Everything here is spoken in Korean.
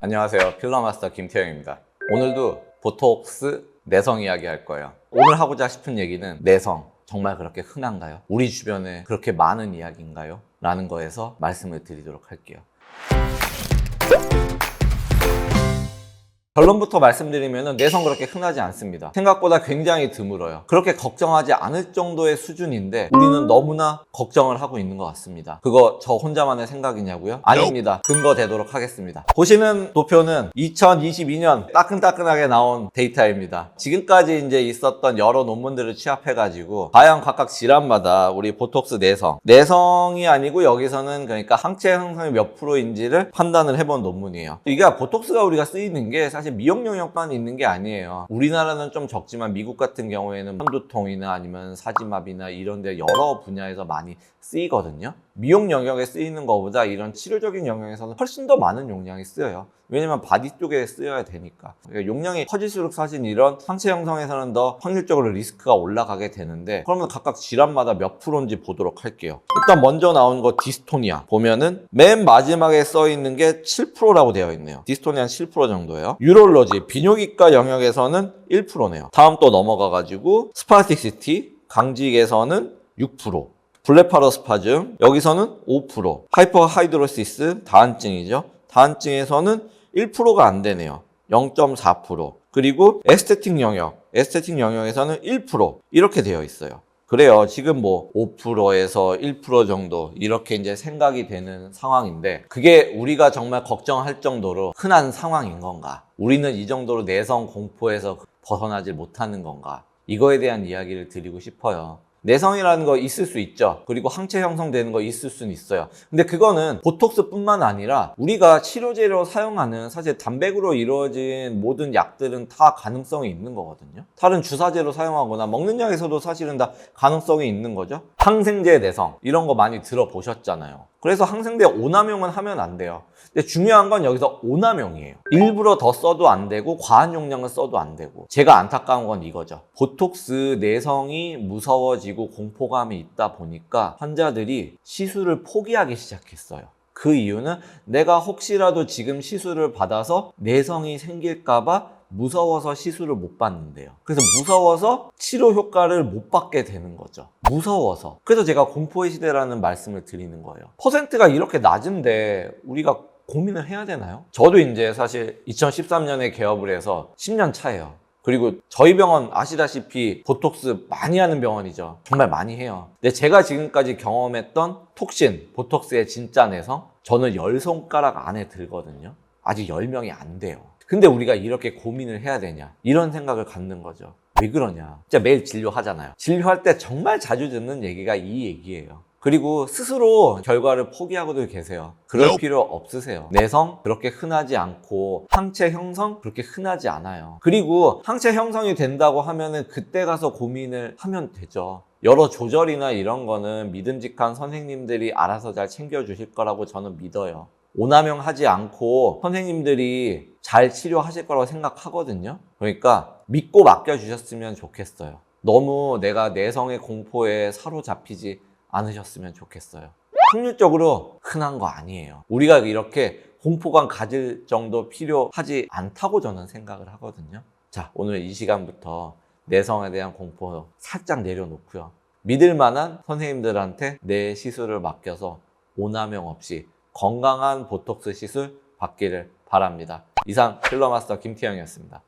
안녕하세요. 필러마스터 김태형입니다. 오늘도 보톡스 내성 이야기 할 거예요. 오늘 하고자 싶은 얘기는 내성. 정말 그렇게 흔한가요? 우리 주변에 그렇게 많은 이야기인가요? 라는 거에서 말씀을 드리도록 할게요. 결론부터 말씀드리면 내성 그렇게 흔하지 않습니다. 생각보다 굉장히 드물어요. 그렇게 걱정하지 않을 정도의 수준인데 우리는 너무나 걱정을 하고 있는 것 같습니다. 그거 저 혼자만의 생각이냐고요? 아닙니다. 근거 되도록 하겠습니다. 보시는 도표는 2022년 따끈따끈하게 나온 데이터입니다. 지금까지 이제 있었던 여러 논문들을 취합해가지고 과연 각각 질환마다 우리 보톡스 내성, 내성이 아니고 여기서는 그러니까 항체 형성이 몇 프로인지를 판단을 해본 논문이에요. 이게 보톡스가 우리가 쓰이는 게 사실 미용 영역만 있는 게 아니에요. 우리나라는 좀 적지만 미국 같은 경우에는 편두통이나 아니면 사지마비나 이런 데 여러 분야에서 많이 쓰이거든요. 미용 영역에 쓰이는 것보다 이런 치료적인 영역에서는 훨씬 더 많은 용량이 쓰여요. 왜냐면 바디 쪽에 쓰여야 되니까. 그러니까 용량이 커질수록 사실 이런 상체 형성에서는 더 확률적으로 리스크가 올라가게 되는데 그러면 각각 질환마다 몇 프로인지 보도록 할게요. 일단 먼저 나온 거 디스토니아 보면은 맨 마지막에 써 있는 게 7%라고 되어 있네요. 디스토니아는 7% 정도예요. 유 롤러지 비뇨기과 영역에서는 1%네요. 다음 또 넘어가 가지고 스파스틱시티 강직에서는 6%. 블레파로스파즘 여기서는 5% 하이퍼 하이드로시스 다한증이죠 다한증에서는 1%가 안 되네요 0.4% 그리고 에스테틱 영역 에스테틱 영역에서는 1% 이렇게 되어 있어요 그래요. 지금 뭐 5%에서 1% 정도 이렇게 이제 생각이 되는 상황인데 그게 우리가 정말 걱정할 정도로 흔한 상황인 건가? 우리는 이 정도로 내성 공포에서 벗어나지 못하는 건가? 이거에 대한 이야기를 드리고 싶어요 내성이라는 거 있을 수 있죠. 그리고 항체 형성되는 거 있을 수는 있어요. 근데 그거는 보톡스뿐만 아니라 우리가 치료제로 사용하는 사실 단백으로 이루어진 모든 약들은 다 가능성이 있는 거거든요. 다른 주사제로 사용하거나 먹는 약에서도 사실은 다 가능성이 있는 거죠. 항생제 내성 이런 거 많이 들어보셨잖아요. 그래서 항생제 오남용은 하면 안 돼요. 근데 중요한 건 여기서 오남용이에요. 일부러 더 써도 안 되고 과한 용량을 써도 안 되고 제가 안타까운 건 이거죠. 보톡스 내성이 무서워지고 공포감이 있다 보니까 환자들이 시술을 포기하기 시작했어요. 그 이유는 내가 혹시라도 지금 시술을 받아서 내성이 생길까봐 무서워서 시술을 못 받는데요. 그래서 무서워서 치료 효과를 못 받게 되는 거죠. 무서워서. 그래서 제가 공포의 시대라는 말씀을 드리는 거예요. 퍼센트가 이렇게 낮은데 우리가 고민을 해야 되나요? 저도 이제 사실 2013년에 개업을 해서 10년 차예요. 그리고 저희 병원 아시다시피 보톡스 많이 하는 병원이죠. 정말 많이 해요. 근데 제가 지금까지 경험했던 톡신, 보톡스의 진짜 내성, 저는 열 손가락 안에 들거든요. 아직 10명이 안 돼요. 근데 우리가 이렇게 고민을 해야 되냐? 이런 생각을 갖는 거죠. 왜 그러냐? 진짜 매일 진료하잖아요. 진료할 때 정말 자주 듣는 얘기가 이 얘기예요. 그리고 스스로 결과를 포기하고도 계세요. 그럴 필요 없으세요. 내성 그렇게 흔하지 않고 항체 형성 그렇게 흔하지 않아요. 그리고 항체 형성이 된다고 하면은 그때 가서 고민을 하면 되죠. 여러 조절이나 이런 거는 믿음직한 선생님들이 알아서 잘 챙겨주실 거라고 저는 믿어요. 오남용 하지 않고 선생님들이 잘 치료하실 거라고 생각하거든요. 그러니까 믿고 맡겨주셨으면 좋겠어요. 너무 내가 내성의 공포에 사로잡히지 않으셨으면 좋겠어요. 확률적으로 흔한 거 아니에요. 우리가 이렇게 공포감 가질 정도 필요하지 않다고 저는 생각을 하거든요. 자, 오늘 이 시간부터 내성에 대한 공포 살짝 내려놓고요. 믿을 만한 선생님들한테 내 시술을 맡겨서 오남용 없이 건강한 보톡스 시술 받기를 바랍니다. 이상 필러마스터 김태형이었습니다.